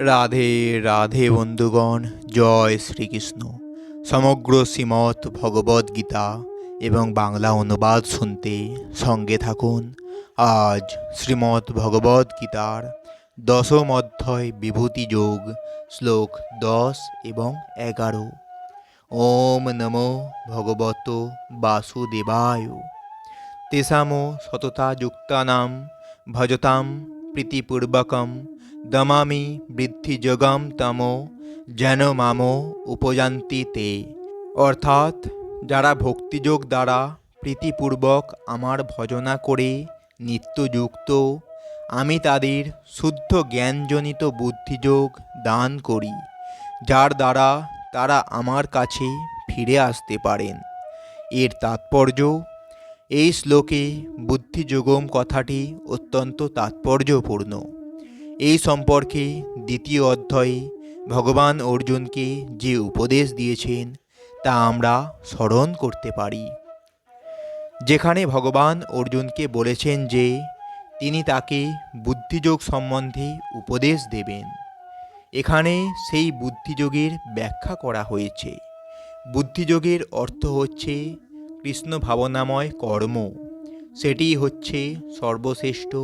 রাধে রাধে বন্ধুগণ, জয় শ্রীকৃষ্ণ। সমগ্র শ্রীমৎ ভগবদ গীতা এবং বাংলা অনুবাদ শুনতে সঙ্গে থাকুন। আজ শ্রীমৎ ভগবদ গীতার দশম অধ্যায় বিভূতি যোগ, শ্লোক দশ এবং এগারো। ওম নমো ভগবত বাসুদেবায়। তেষামো সততাযুক্তানাং ভজতাম প্রীতিপূর্বকম দমামি বৃদ্ধিযোগম তমো যেন মামো উপজান্তি তে। অর্থাৎ যারা ভক্তিযোগ দ্বারা প্রীতিপূর্বক আমার ভজনা করে নিত্যযুক্ত, আমি তাদের শুদ্ধ জ্ঞানজনিত বুদ্ধিযোগ দান করি, যার দ্বারা তারা আমার কাছে ফিরে আসতে পারেন। এর তাৎপর্য, এই শ্লোকে বুদ্ধিযোগম কথাটি অত্যন্ত তাৎপর্যপূর্ণ। এই সম্পর্কে দ্বিতীয় অধ্যায়ে ভগবান অর্জুনকে যে উপদেশ দিয়েছেন, তা আমরা স্মরণ করতে পারি। যেখানে ভগবান অর্জুনকে বলেছেন যে, তিনি তাকে বুদ্ধিযোগ সম্বন্ধে উপদেশ দেবেন। এখানে সেই বুদ্ধিযোগের ব্যাখ্যা করা হয়েছে। বুদ্ধিযোগের অর্থ হচ্ছে কৃষ্ণ ভাবনাময় কর্ম। সেটি হচ্ছে সর্বশ্রেষ্ঠ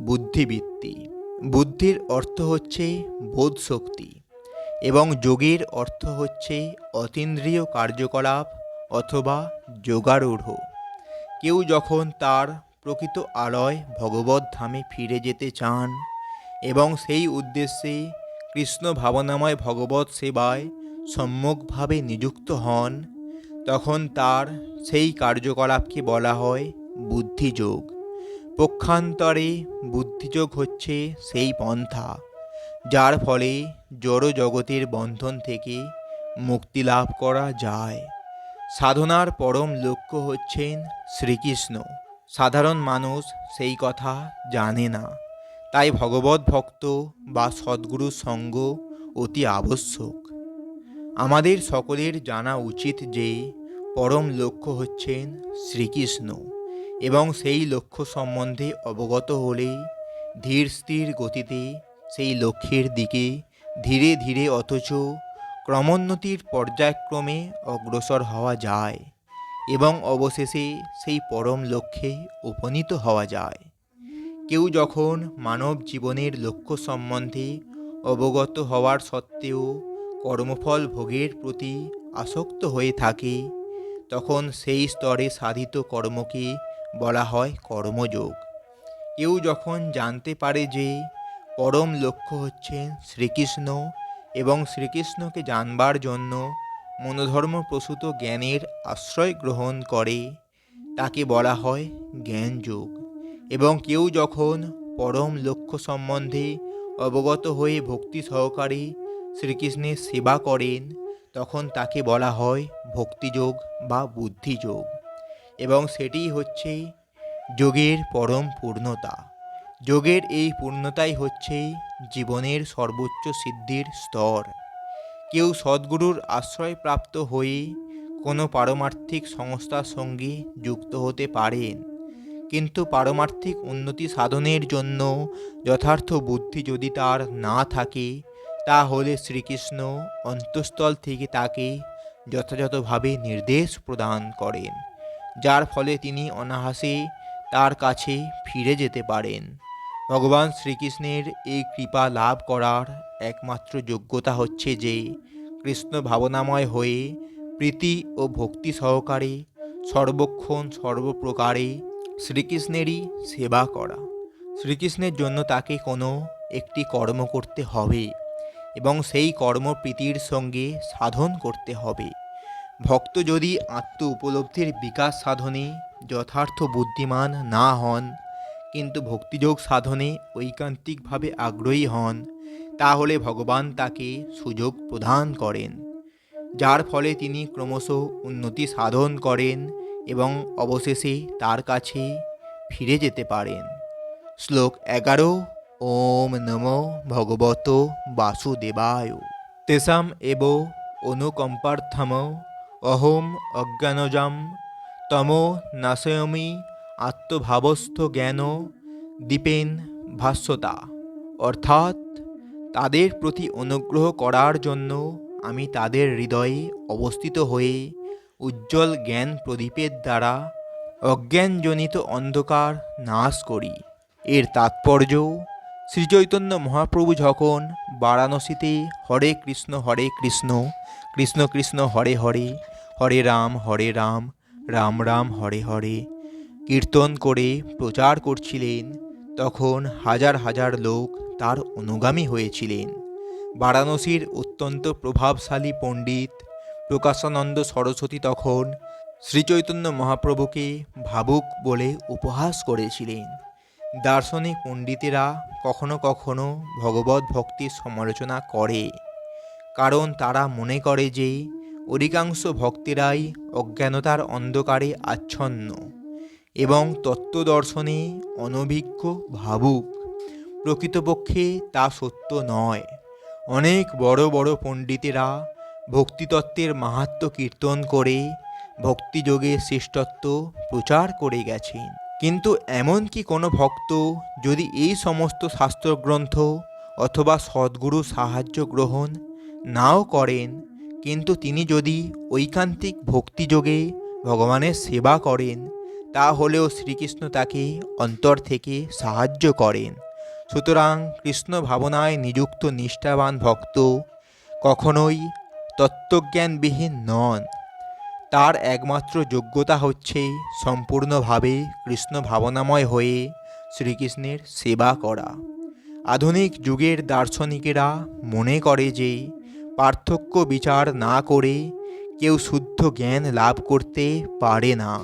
বুদ্ধিবৃত্তি। বুদ্ধির অর্থ হচ্ছে বোধ শক্তি এবং যোগের অর্থ হচ্ছে অতীন্দ্রিয় কার্যকলাপ অথবা যোগারূঢ়। কেউ যখন তার প্রকৃত আলয় ভগবত ধামে ফিরে যেতে চান এবং সেই উদ্দেশ্যে কৃষ্ণ ভাবনাময় ভগবত সেবায় সম্যকভাবে নিযুক্ত হন, তখন তার সেই কার্যকলাপকে বলা হয় বুদ্ধিযোগ। পক্ষান্তরে বুদ্ধিযোগ হচ্ছে সেই পন্থা, যার ফলে জড় জগতের বন্ধন থেকে মুক্তি লাভ করা যায়। সাধনার পরম লক্ষ্য হচ্ছেন শ্রীকৃষ্ণ। সাধারণ মানুষ সেই কথা জানে না, তাই ভগবত ভক্ত বা সদ্গুরু সঙ্গ অতি আবশ্যক। আমাদের সকলের জানা উচিত যে পরম লক্ষ্য হচ্ছেন শ্রীকৃষ্ণ। এবং সেই লক্ষ্য সম্বন্ধে অবগত হলেই ধীর স্থির গতিতে সেই লক্ষ্যের দিকে ধীরে ধীরে অথচ ক্রমোন্নতির পর্যায়ক্রমে অগ্রসর হওয়া যায় এবং অবশেষে সেই পরম লক্ষ্যে উপনীত হওয়া যায়। কেউ যখন মানব জীবনের লক্ষ্য সম্বন্ধে অবগত হওয়ার সত্ত্বেও কর্মফল ভোগের প্রতি আসক্ত হয়ে থাকে, তখন সেই স্তরে সাধিত কর্মকে বলা হয় কর্মযোগ। কেউ যখন জানতে পারে যে পরম লক্ষ্য হচ্ছেন শ্রীকৃষ্ণ এবং শ্রীকৃষ্ণকে জানবার জন্য মনোধর্ম প্রসূত জ্ঞানের আশ্রয় গ্রহণ করে, তাকে বলা হয় জ্ঞানযোগ। এবং কেউ যখন পরম লক্ষ্য সম্বন্ধে অবগত হয়ে ভক্তি সহকারে শ্রীকৃষ্ণের সেবা করেন, তখন তাকে বলা হয় ভক্তিযোগ বা বুদ্ধিযোগ। এবং সেটি হচ্ছে যোগের পরম পূর্ণতা। যোগের এই পূর্ণতাই হচ্ছে জীবনের সর্বোচ্চ সিদ্ধির স্তর। কেউ সদ্গুরুর আশ্রয়প্রাপ্ত হয়ে কোনো পারমার্থিক সংস্থার সঙ্গে যুক্ত হতে পারেন। কিন্তু পারমার্থিক উন্নতি সাধনের জন্য যথার্থ বুদ্ধি যদি তার না থাকে, তাহলে শ্রীকৃষ্ণ অন্তঃস্থল থেকে তাকে যথাযথভাবে নির্দেশ প্রদান করেন। যার ফলে তিনি অনাহাসে তার কাছে ফিরে যেতে পারেন। ভগবান শ্রীকৃষ্ণের এই কৃপা লাভ করার একমাত্র যোগ্যতা হচ্ছে যে, কৃষ্ণ ভাবনাময় হয়ে প্রীতি ও ভক্তি সহকারে সর্বক্ষণ সর্বপ্রকারে শ্রীকৃষ্ণেরই সেবা করা। শ্রীকৃষ্ণের জন্য তাকে কোনো একটি কর্ম করতে হবে এবং সেই কর্ম প্রীতির সঙ্গে সাধন করতে হবে। ভক্ত যদি আত্ম উপলব্ধির বিকাশ সাধনে যথার্থ বুদ্ধিমান না হন, কিন্তু ভক্তিযোগ সাধনে ঐকান্তিকভাবে আগ্রহী হন, তাহলে ভগবান তাকে সুযোগ প্রদান করেন, যার ফলে তিনি ক্রমশ উন্নতি সাধন করেন এবং অবশেষে তার কাছে ফিরে যেতে পারেন। শ্লোক এগারো, ওম নম ভগবত বাসুদেবায়। তেষাম এব অনুকম্পার্থম অহম অজ্ঞানজাম, তমো নাশয়মি, আত্মভাবস্থ জ্ঞান, দীপেন ভাস্যতা অর্থাৎ, তাদের প্রতি অনুগ্রহ করার জন্য আমি তাদের হৃদয়ে অবস্থিত হয়ে উজ্জ্বল জ্ঞান প্রদীপের দ্বারা অজ্ঞানজনিত অন্ধকার নাশ করি। এর তাৎপর্য, শ্রীচৈতন্য মহাপ্রভু যখন বারাণসীতে হরে কৃষ্ণ হরে কৃষ্ণ কৃষ্ণ কৃষ্ণ হরে হরে হরে রাম হরে রাম রাম রাম, হরে হরে। কীর্তন করে প্রচার করছিলেন, তখন হাজার হাজার লোক তার অনুগামী হয়েছিলেন। বারাণসীর অত্যন্ত প্রভাবশালী পণ্ডিত প্রকাশানন্দ সরস্বতী তখন শ্রীচৈতন্য মহাপ্রভুকে ভাবুক বলে উপহাস করেছিলেন। দার্শনিক পণ্ডিতেরা কখনো কখনো ভগবত ভক্তির সমালোচনা করে, কারণ তারা মনে করে যে অধিকাংশ ভক্তেরাই অজ্ঞানতার অন্ধকারে আচ্ছন্ন এবং তত্ত্ব দর্শনে অনভিজ্ঞ ভাবুক। প্রকৃতপক্ষে তা সত্য নয়। অনেক বড় বড় পণ্ডিতেরা ভক্তিতত্ত্বের মাহাত্ম কীর্তন করে ভক্তিযোগের শ্রেষ্ঠত্ব প্রচার করে গেছেন। কিন্তু এমন কি কোনো ভক্ত যদি এই সমস্ত শাস্ত্রগ্রন্থ অথবা সদ্গুরু সাহায্য গ্রহণ নাও করেন কিন্তু তিনি যদি ঐকান্তিক ভক্তিযোগে ভগবানের সেবা করেন, তাহলেও শ্রীকৃষ্ণ তাকে অন্তর থেকে সাহায্য করেন। সুতরাং কৃষ্ণ ভাবনায় নিযুক্ত নিষ্ঠাবান ভক্ত কখনোই তত্ত্বজ্ঞানবিহীন নন। তার একমাত্র যোগ্যতা হচ্ছে সম্পূর্ণভাবে কৃষ্ণ ভাবনাময় হয়ে শ্রীকৃষ্ণের সেবা করা। আধুনিক যুগের দার্শনিকেরা মনে করে যে পার্থক্য বিচার না করে কেউ শুদ্ধ জ্ঞান লাভ করতে পারে না।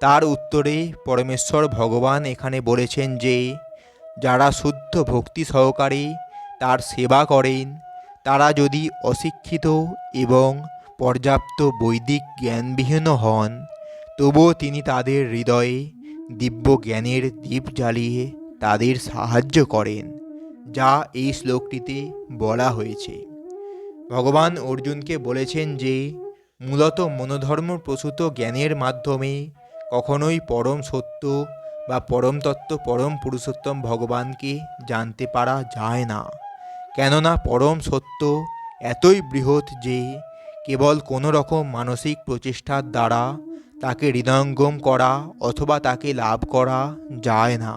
তার উত্তরে পরমেশ্বর ভগবান এখানে বলেছেন যে, যারা শুদ্ধ ভক্তি সহকারে তার সেবা করেন, তারা যদি অশিক্ষিত এবং পর্যাপ্ত বৈদিক জ্ঞানবিহীন হন, তবুও তিনি তাদের হৃদয়ে দিব্য জ্ঞানের দ্বীপ জ্বালিয়ে তাদের সাহায্য করেন, যা এই শ্লোকটিতে বলা হয়েছে। ভগবান অর্জুনকে বলেছেন যে, মূলত মনোধর্ম প্রসূত জ্ঞানের মাধ্যমে কখনোই পরম সত্য বা পরম তত্ত্ব, পরম পুরুষোত্তম ভগবানকে জানতে পারা যায় না। কেননা পরম সত্য এতই বৃহৎ যে, কেবল কোনো রকম মানসিক প্রচেষ্টার দ্বারা তাকে হৃদয়ঙ্গম করা অথবা তাকে লাভ করা যায় না।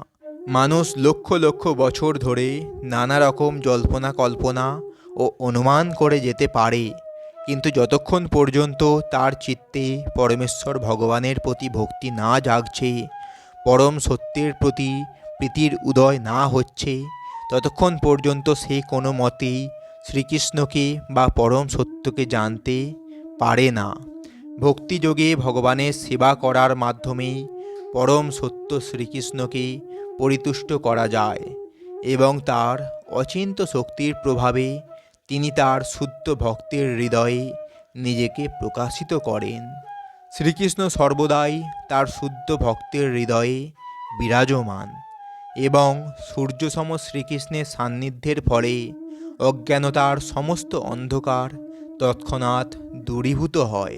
মানুষ লক্ষ লক্ষ বছর ধরে নানা রকম জল্পনা কল্পনা ও অনুমান করে যেতে পারে। কিন্তু যতক্ষণ পর্যন্ত তার চিত্তে পরমেশ্বর ভগবানের প্রতি ভক্তি না জাগছে, পরম সত্যের প্রতি প্রীতির উদয় না হচ্ছে, ততক্ষণ পর্যন্ত সে কোনো মতেই শ্রীকৃষ্ণকে বা পরম সত্যকে জানতে পারে না। ভক্তিযোগে ভগবানের সেবা করার মাধ্যমেই পরম সত্য শ্রীকৃষ্ণকে পরিতুষ্ট করা যায় এবং তার অচিন্ত শক্তির প্রভাবে তিনি তার শুদ্ধ ভক্তের হৃদয়ে নিজেকে প্রকাশিত করেন। শ্রীকৃষ্ণ সর্বদাই তার শুদ্ধ ভক্তের হৃদয়ে বিরাজমান এবং সূর্যসম শ্রীকৃষ্ণের সান্নিধ্যের ফলে অজ্ঞানতার সমস্ত অন্ধকার তৎক্ষণাৎ দূরীভূত হয়।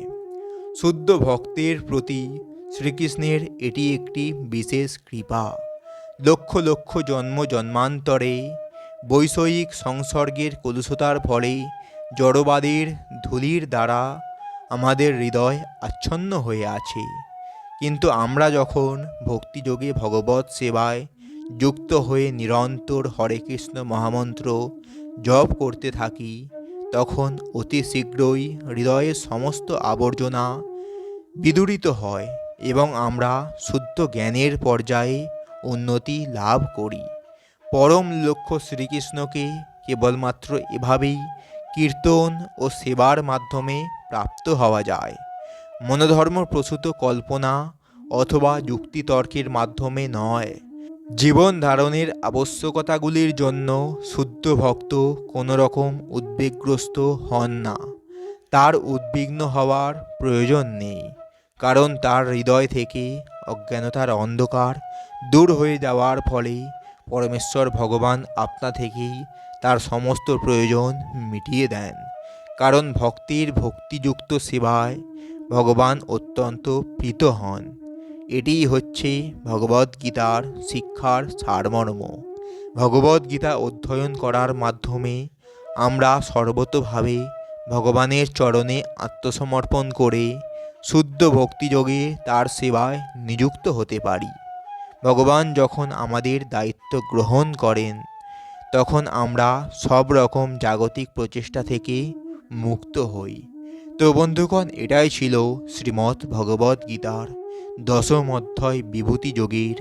শুদ্ধ ভক্তের প্রতি শ্রীকৃষ্ণের এটি একটি বিশেষ কৃপা। লক্ষ লক্ষ জন্ম জন্মান্তরে বৈষয়িক সংসর্গের কলুষতার ফলে জড়বাদের ধূলির দ্বারা আমাদের হৃদয় আচ্ছন্ন হয়ে আছে। কিন্তু আমরা যখন ভক্তিযোগে ভগবত সেবায় যুক্ত হয়ে নিরন্তর হরে কৃষ্ণ মহামন্ত্র জপ করতে থাকি, তখন অতি শীঘ্রই হৃদয়ের সমস্ত আবর্জনা বিদূরিত হয় এবং আমরা শুদ্ধ জ্ঞানের পর্যায়ে উন্নতি লাভ করি। পরম লক্ষ্য শ্রীকৃষ্ণকে কেবলমাত্র এভাবেই কীর্তন ও সেবার মাধ্যমে প্রাপ্ত হওয়া যায়। মনোধর্ম প্রসূত কল্পনা অথবা যুক্তিতর্কের মাধ্যমে নয়। জীবন ধারণের আবশ্যকতাগুলির জন্য শুদ্ধ ভক্ত কোনো রকম উদ্বেগগ্রস্ত হন না। তার উদ্বিগ্ন হওয়ার প্রয়োজন নেই, কারণ তার হৃদয় থেকে অজ্ঞানতার অন্ধকার দূর হয়ে যাওয়ার ফলে পরমেশ্বর ভগবান আপনা থেকেই তার সমস্ত প্রয়োজন মিটিয়ে দেন। কারণ ভক্তির ভক্তিযুক্ত সেবায় ভগবান অত্যন্ত প্রীত হন। এটিই হচ্ছে ভগবদ্গীতার শিক্ষার সারমর্ম। ভগবদ্গীতা অধ্যয়ন করার মাধ্যমে আমরা সর্বতোভাবে ভগবানের চরণে আত্মসমর্পণ করে শুদ্ধ ভক্তিযোগে তার সেবায় নিযুক্ত হতে পারি। ভগবান যখন আমাদের দায়িত্ব গ্রহণ করেন, তখন আমরা সব রকম জাগতিক প্রচেষ্টা থেকে মুক্ত হই। তো বন্ধুগণ, এটাই ছিল শ্রীমৎ ভগবদ গীতার দশম অধ্যায় বিভূতি যোগীর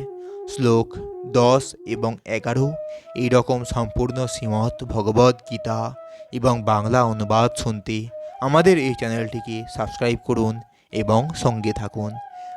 শ্লোক দশ এবং এগারো। এইরকম সম্পূর্ণ শ্রীমৎ ভগবদ গীতা এবং বাংলা অনুবাদ শুনতে আমাদের এই চ্যানেলটিকে সাবস্ক্রাইব করুন এবং সঙ্গে থাকুন।